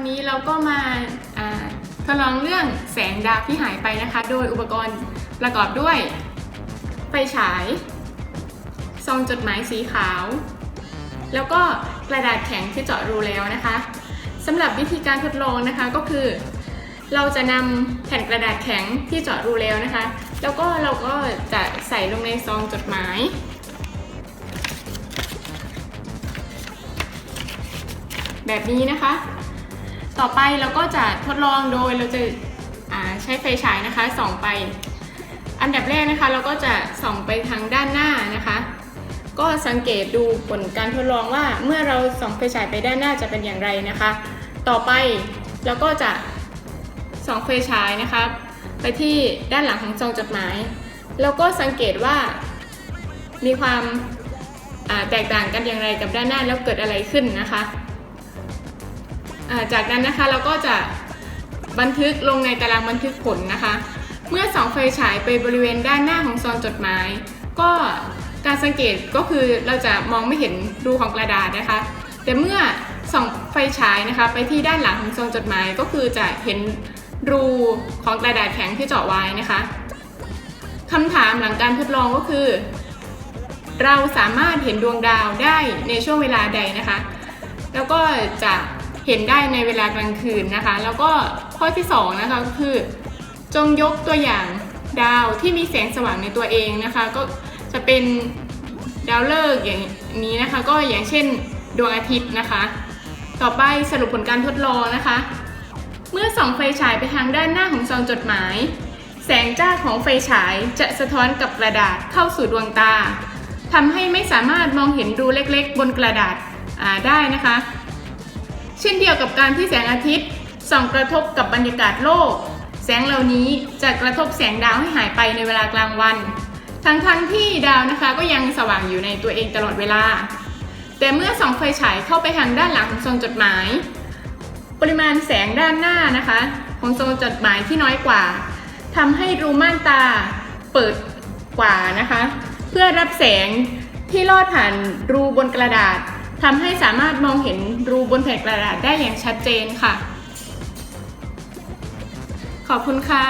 วันนี้เราก็มาทดลองเรื่องแสงดาวที่หายไปนะคะ โดยอุปกรณ์ประกอบด้วย ไฟฉาย ซองจดหมายสีขาว แล้วก็กระดาษแข็งที่เจาะรูแล้วนะคะสำหรับวิธีการทดลองนะคะก็คือ เราจะนำแผ่นกระดาษแข็งที่เจาะรูแล้วนะคะ แล้วก็เราก็จะใส่ลงในซองจดหมายแบบนี้นะคะ ต่อไปเราก็จะทดลองโดยเราจะใช้ไฟฉายนะคะส่องไป อันดับแรกนะคะเราก็จะส่องไปทางด้านหน้านะคะ ก็สังเกตดูผลการทดลองว่าเมื่อเราส่องไฟฉายไปด้านหน้าจะเป็นอย่างไรนะคะ ต่อไปเราก็จะส่องไฟฉายนะคะไปที่ด้านหลังของซองจดหมาย แล้วก็สังเกตว่ามีความแตกต่างกันอย่างไรกับด้านหน้าแล้วเกิดอะไรขึ้นนะคะ จากนั้นนะคะเราก็จะบันทึกลงในตารางบันทึกผลนะคะ เมื่อส่องไฟฉายไปบริเวณด้านหน้าของซองจดหมาย ก็การสังเกตก็คือเราจะมองไม่เห็นรูของกระดาษนะคะ แต่เมื่อส่องไฟฉายนะคะ ไปที่ด้านหลังของซองจดหมายก็คือจะเห็นรูของกระดาษแข็งที่เจาะไว้นะคะคำถามหลังการทดลองก็คือ เราสามารถเห็นดวงดาวได้ในช่วงเวลาใดนะคะ แล้วก็จะ เห็นได้ในเวลากลางคืนนะคะ แล้วก็ข้อที่2นะคะคือ จงยกตัวอย่างดาวที่มีแสงสว่างในตัวเองนะคะ ก็จะเป็นดาวฤกษ์อย่างนี้นะคะ ก็อย่างเช่นดวงอาทิตย์นะคะ ต่อไปสรุปผลการทดลองนะคะ เมื่อส่องไฟฉายไปทางด้านหน้าของซองจดหมาย แสงจ้าของไฟฉายจะสะท้อนกับกระดาษเข้าสู่ดวงตาทำให้ไม่สามารถมองเห็นรูเล็กๆ บนกระดาษาได้นะคะ เช่นเดียวกับการที่แสงอาทิตย์ส่องกระทบกับบรรยากาศโลก แสงเหล่านี้จะกระทบแสงดาวให้หายไปในเวลากลางวัน ทั้งๆทที่ดาวนะคะก็ยังสว่างอยู่ในตัวเองตลอดเวลา แต่เมื่อส่องไฟฉายเข้าไปทางด้านหลังของซองจดหมาย ปริมาณแสงด้านหน้านะคะ ของซองจดหมายที่น้อยกว่าทำให้รูม่านตาเปิดกว่านะคะ เพื่อรับแสงที่ลอดผ่านรูบนกระดาษ ทำให้สามารถมองเห็นรูบนแผ่นกระดาษได้อย่างชัดเจนค่ะ ขอบคุณค่ะ